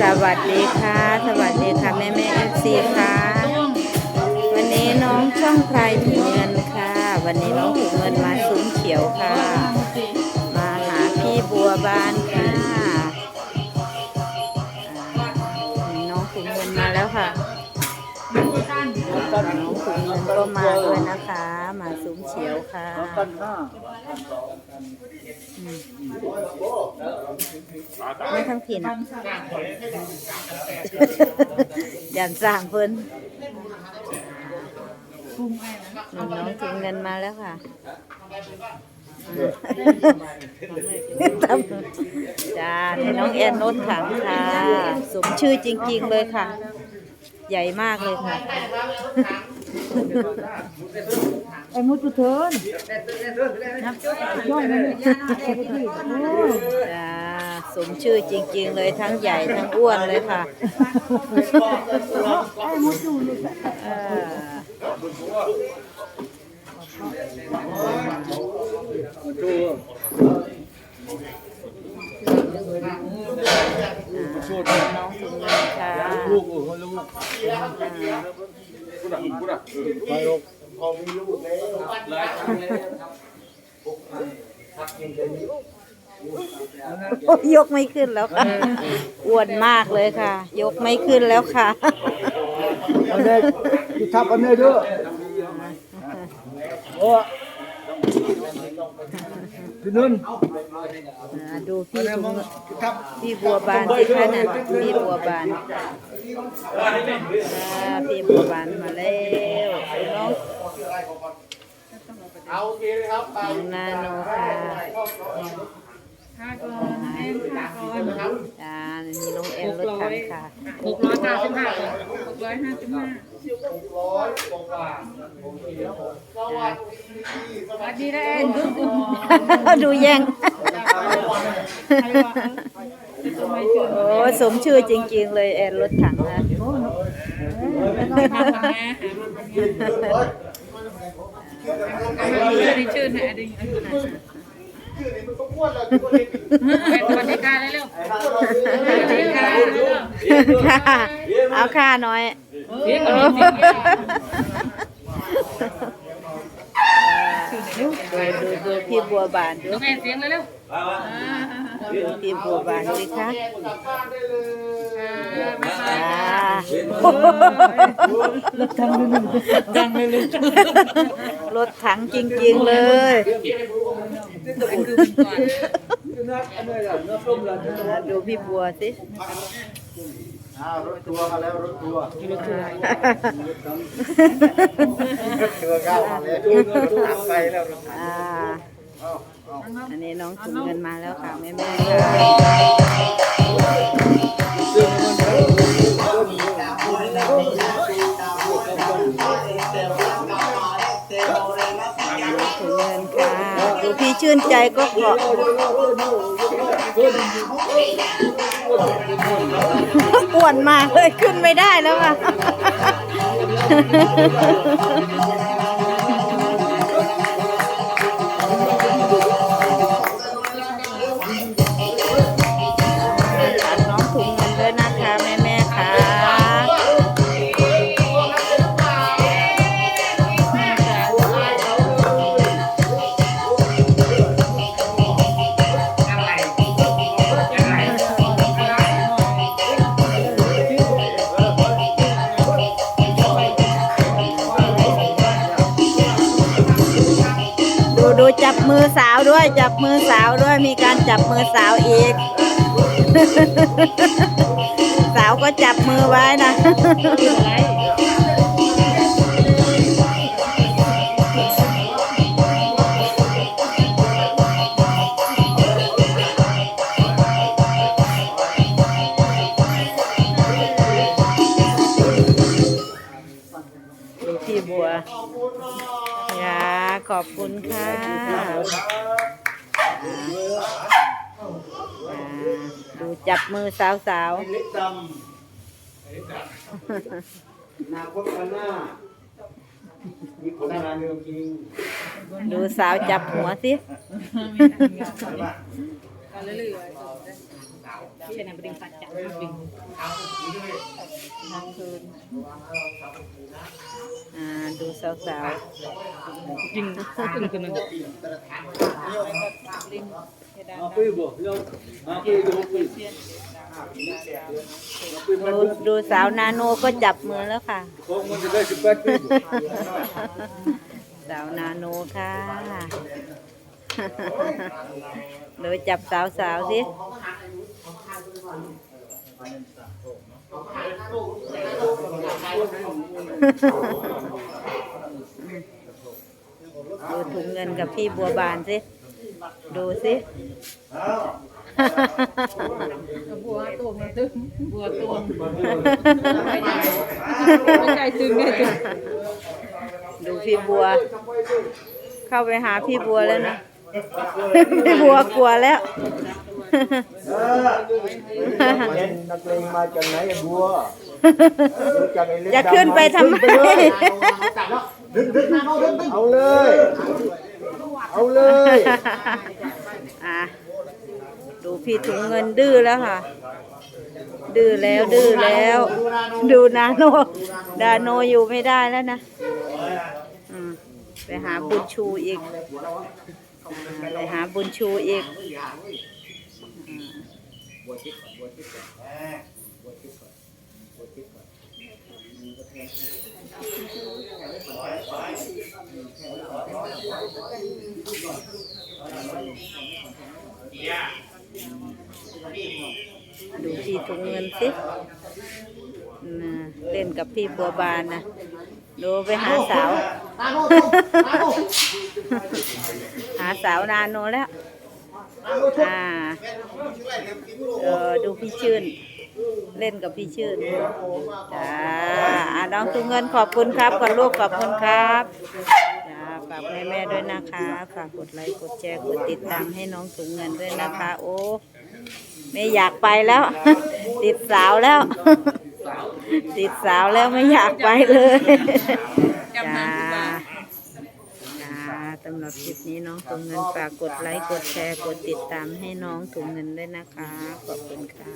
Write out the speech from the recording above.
สวัสดีค่ะ สวัสดีค่ะ แม่แม่เอฟซีค่ะ วันนี้น้องช่องใครถุงเงินค่ะ วันนี้น้องถุงเงินมาซุ้มเขียวค่ะ มาหาพี่บัวบานค่ะน้องถุงเงินมาแล้วค่ะน้องถุงเงินก็มาด้วยนะคะ มาซุ้มเขียวค่ะ ไม่ทั้งถิ่นยันสร้างเพิ่นน้องถุงเงินมาแล้วค่ะทำจ้าให้น้องแอนโนดถังค่ะ สมชื่อจริง ๆ เลยค่ะ ใหญ่มากเลยค่ะไอ้มุดกูเทินย่อยเลยโอ้จ้า สมชื่อจริง ๆ เลยทั้งใหญ่ทั้งอ้วนเลยค่ะไอ้มุดอยู่เลยเออน้องถุงเงินค่ะลูกโอ้โหลูกไปลูกโอ้ย ยกไม่ขึ้นแล้วค่ะอ้วนมากเลยค่ะ ยกไม่ขึ้นแล้วค่ะอันนี้ที่ทับอันนี้ด้วยโอ้พี่นุ่นอ่าดูพี่อันนี้ถุงมองเงินที่ทับพี่บัวบานสิคะน่ะพี่บัวบานอ่าพี่บัวบานมาแล้วน้องเอาโอเคเลยครับน้องนาโนค่ะ ค่าก่อนแอนค่าก่อนอ่ามีน้องเอ็นรถถังค่ะหกร้อยห้าสิบห้าหกร้อยห้าสิบห้าสวัสดีนะแอนดูดูดูแย่งโอ้สมชื่อจริง ๆ เลยแอนรถถังนะดีชื่นแหนดี สวัสดีค่ะเร็วสวัสดีค่ะค่ะเอาค่าน้อยเรียกกันจริงดูดูดูพี่บัวบานดูน้องแอนเสียงเร็วดูพี่บัวบานสิคะ รถถังจริง ๆ เลยคือเป็นก่อนอันนี้แหละเละอ่าดูพี่บัวสิอ่ารถทัวร์มาแล้วรถทัวร์รถทัวร์รถทัวร์เข้าวมาแล้วทางไปแล้วรถอ่าอันนี้น้องถุงเงินมาแล้วค่ะแม่แม่ พี่ชื่นใจก็เกาะอ้วนมากเลยขึ้นไม่ได้แล้วอะ มือสาวด้วยจับมือสาวด้วยมีการจับมือสาวอีก สาวก็จับมือไว้นะ อบคุณค่ะอ่าดูจับมือสาวสาวเล็กดำนาคตข้างหน้ามีผลงานจริงๆดูสาวจับหัวสิเรื่อย ใช่ไหมบริษัทจัดบิงกลางคืนอ่าดูสาวจริงตึงตึงเอาไปบ่เรื่องเอาไปดูดูสาวนาโนก็จับมือแล้วค่ะคงมันจะได้สิบแปดปีสาวนาโนค่ะ เดี๋ยวจับสาวสาวๆสิดูถุงเงินกับพี่บัวบานสิ ดูสิบัวตัวมันตึงบัวตัวไม่ใช่ตึงไงตึงดูพี่บัว เข้าไปหาพี่บัวแล้วนะ พี่บัวกลัวแล้ว นักเลงมาจากไหนบัวจากไอ้เล็กจะขึ้นไปทำไม เอาเลย เอาเลย อะดูพี่ถุงเงินดื้อแล้วค่ะ ดื้อแล้วดื้อแล้ว ดูนาโนดาโนอยู่ไม่ได้แล้วนะอืมไปหาบุญชูอีกอ่า ไปหาบุญชูอีกดูพี่ถุงเงินสิเล่นกับพี่บัวบานนะดูไปหาสาว หาสาวนาโนแล้ว อ่าเออดูพี่ชื่น เล่นกับพี่ชื่นจ้าอ่าน้องตุ้งเงินขอบคุณครับก่อลูกขอบคุณครับจ้าฝากแม่แม่ๆด้วยนะคะ ฝากกดไลค์กดแชร์กดติดตามให้น้องถุงเงินด้วยนะคะ โอ้ไม่อยากไปแล้ว ติดสาวแล้ว ติดสาวแล้วไม่อยากไปเลยจ้า สำหรับคลิปนี้น้องถุงเงินฝากกดไลค์กดแชร์กดติดตามให้น้องถุงเงินด้วยนะคะ ขอบคุณค่ะ